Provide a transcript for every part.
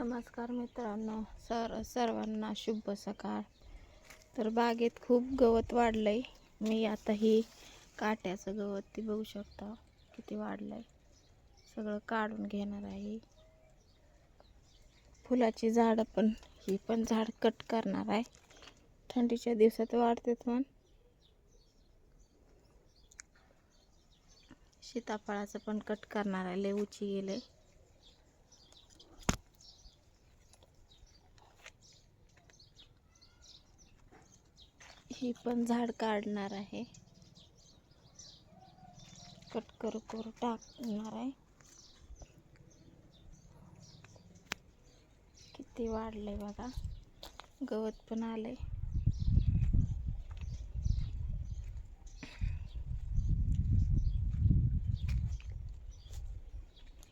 नमस्कार मित्रांनो. सर सर्वांना शुभ सकाळ. तर बागेत खूप गवत वाढलं आहे मी आता ही काट्याचं गवत ती बघू शकता किती वाढलं आहे सगळं काढून घेणार आहे. फुलाची झाडं पण ही पण झाड कट करणार आहे. थंडीच्या दिवसात वाढतात पण सीताफळाचं पण कट करणार आहे. लय उची गेले ही पण झाड काढणार आहे. कट करू करू टाकणार आहे. किती वाढलंय बघा. गवत पण आलंय.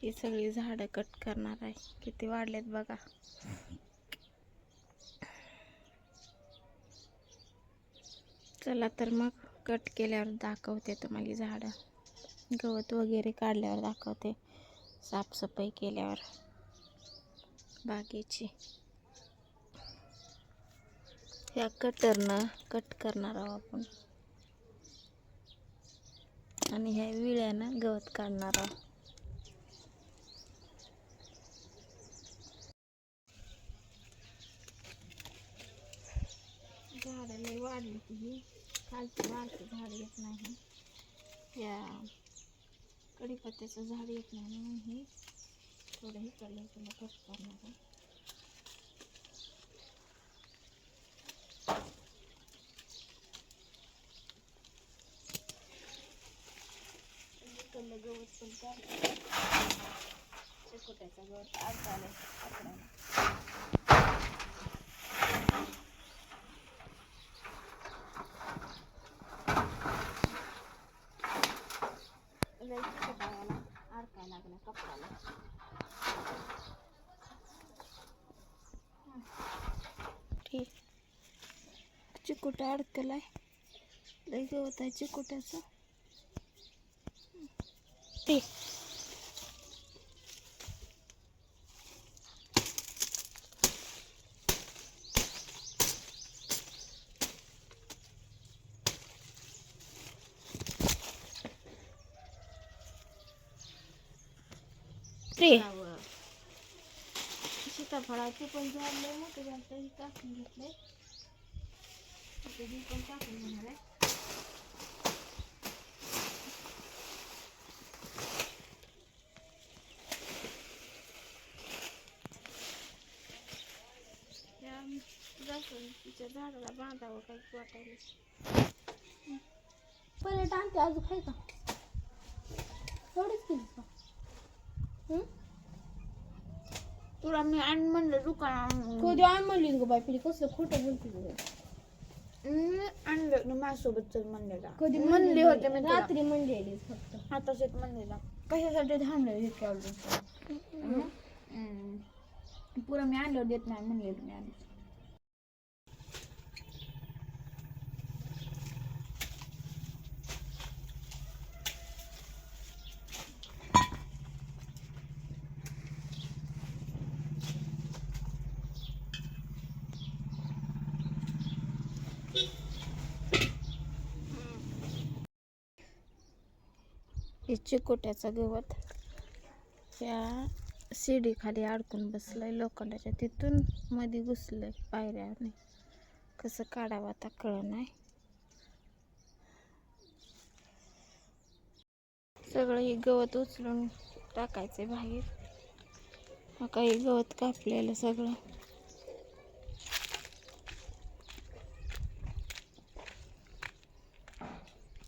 ही सगळी झाडं कट करणार आहे. किती वाढलेत बघा. चला तर मग कट केल्यावर दाखवते तुम्हाला झाडं. गवत वगैरे काढल्यावर दाखवते. साफसफाई केल्यावर. बागेची. ह्या कटरनं कट करणार आहोत आपण. आणि ह्या विळ्यानं गवत काढणार आहोत झाडं लई वाढली ती. ही खालची बारकी झाड येत नाही. या कढीपत्त्याचं झाड येत नाही म्हणून ही थोडंही कलर तुला कट करणार आहे. इकडलं गवत पण चालतं चिकोट्याचं गवत अडकालंय कपड्याला चिकोटा अडकलाय? लई गवत आहे चिकोट्याचं. ठीक ठीक सीताफळाचे पण झाड लय मोठे झालं टाकून घेतलंय हे पण टाकून घेणार आहे जास्वंदीच्या झाडाला बांधावं काही वाटायला पहिले टाकते अजून खाय का एवढीच केली का? तुला मी आण म्हणलं दुकान कधी आण म्हणली ग बाय पिली कसलं खोटं बोलते आणलं. ना माझ्यासोबत चल म्हणलेला. कधी म्हणले होते मी तुला. रात्री म्हणलेली फक्त. आताच एक म्हणलेला. कशासाठी थांबले हे केवढं? पुरं मी आणलं देत नाही म्हणलेलं मी आधी हे चिकोट्याचं गवत. या शिडीखाली अडकून अडकून बसलंय लोखंडाच्या. तिथून मध्ये घुसलंय पायऱ्याने. कसं काढावं आता कळ नाही. सगळं हे गवत उचलून टाकायचंय बाहेर. हा काही गवत कापलेलं सगळं.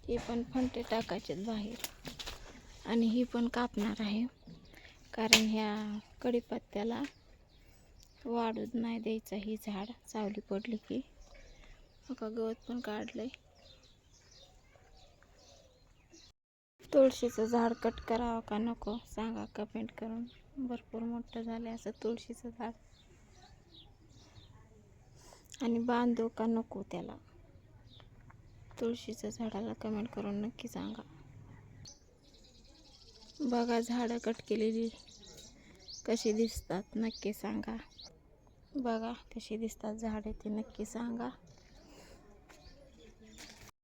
हे पण फंटे टाकायचे बाहेर. आणि ही पण कापणार आहे. कारण ह्या कढीपत्त्याला वाढूच नाही द्यायचं ही झाड. सावली पडली की. का गवत पण काढलंय. तुळशीचं झाड कट करावं का नको सांगा कमेंट करून. भरपूर मोठं झालं असं तुळशीचं झाड. आणि बांधू का नको त्याला. तुळशीच्या झाडाला कमेंट करून नक्की सांगा. बघा झाडं कट केलेली. कशी दिसतात नक्की सांगा. बघा कशी दिसतात झाडे ते नक्की सांगा.